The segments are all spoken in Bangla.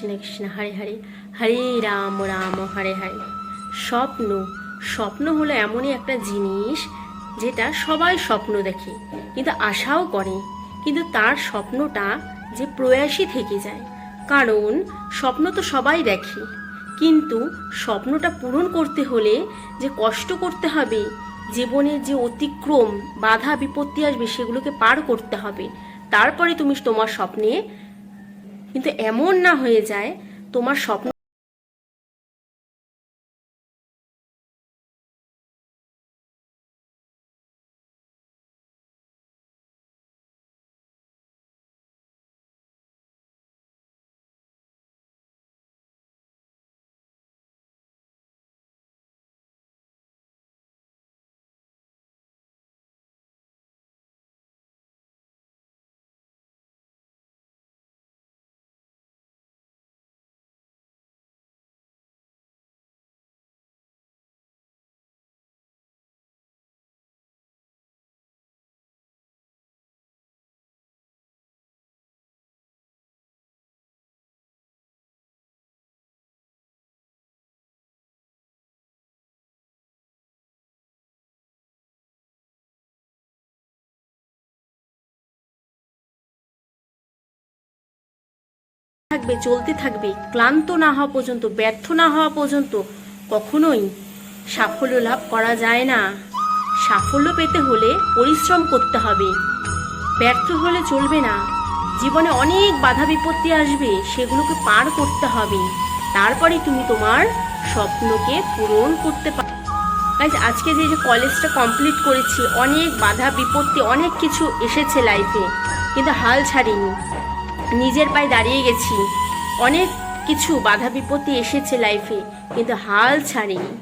কৃষ্ণ কৃষ্ণ, হরে হরে। হরে রাম রাম, হরে হরে। স্বপ্ন স্বপ্ন হলো এমনই একটা জিনিস যেটা সবাই স্বপ্ন দেখে, কিন্তু আশাও করে। কিন্তু তার স্বপ্নটা যে প্রয়াসই থেকে যায়। কারণ স্বপ্ন তো সবাই দেখে। কিন্তু স্বপ্নটা পূরণ করতে হলে যে কষ্ট করতে হবে, জীবনের যে অতিক্রম, বাধা, বিপত্তি আসবে, সেগুলোকে পার করতে হবে। তারপরে তুমি তোমার স্বপ্নে কিন্তু এমন না হয়ে যায় তোমার স্বপ্ন থাকবে, চলতে থাকবে, ক্লান্ত না হওয়া পর্যন্ত, ব্যর্থ না হওয়া পর্যন্ত কখনোই সাফল্য লাভ করা যায় না। সাফল্য পেতে হলে পরিশ্রম করতে হবে। ব্যর্থ হলে চলবে না। জীবনে অনেক বাধা বিপত্তি আসবে, সেগুলোকে পার করতে হবে। তারপরে তুমি তোমার স্বপ্নকে পূরণ করতে পারবে গাইজ আজকে যে কলেজটা কমপ্লিট করেছি, অনেক বাধা বিপত্তি, অনেক কিছু এসেছে লাইফে কিন্তু হাল ছাড়িনি। নিজের পায়ে দাঁড়িয়ে গেছি। অনেক কিছু বাধা বিপত্তি এসেছে লাইফে কিন্তু হাল ছাড়িনি।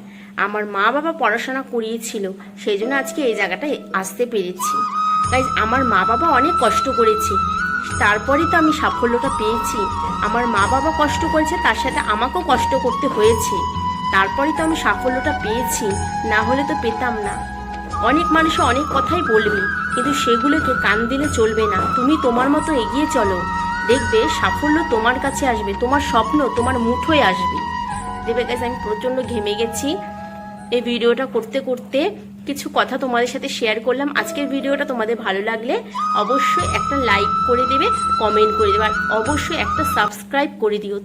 আমার মা বাবা পড়াশোনা করিয়েছিল, সেই জন্য আজকে এই জায়গাটায় আসতে পেরেছি। তাই আমার মা বাবা অনেক কষ্ট করেছে। তারপরে তো আমি সাফল্যটা পেয়েছি। আমার মা বাবা কষ্ট করেছে, তার সাথে আমাকেও কষ্ট করতে হয়েছে। তারপরে তো আমি সাফল্যটা পেয়েছি, না হলে তো পেতাম না। অনেক মানুষ অনেক কথাই বলবে, কিন্তু সেগুলোকে কান দিলে চলবে না। তুমি তোমার মতো এগিয়ে চলো। দেখবে সাফল্য তোমার কাছে আসবে, তোমার স্বপ্ন তোমার মুঠোয় আসবে। দেবে গাছ আমি প্রচণ্ড ঘেমে গেছি। এই ভিডিওটা করতে করতে কিছু কথা তোমাদের সাথে শেয়ার করলাম। আজকের ভিডিওটা তোমাদের ভালো লাগলে অবশ্যই একটা লাইক করে দেবে কমেন্ট করে দেবে, আর অবশ্যই একটা সাবস্ক্রাইব করে দিও।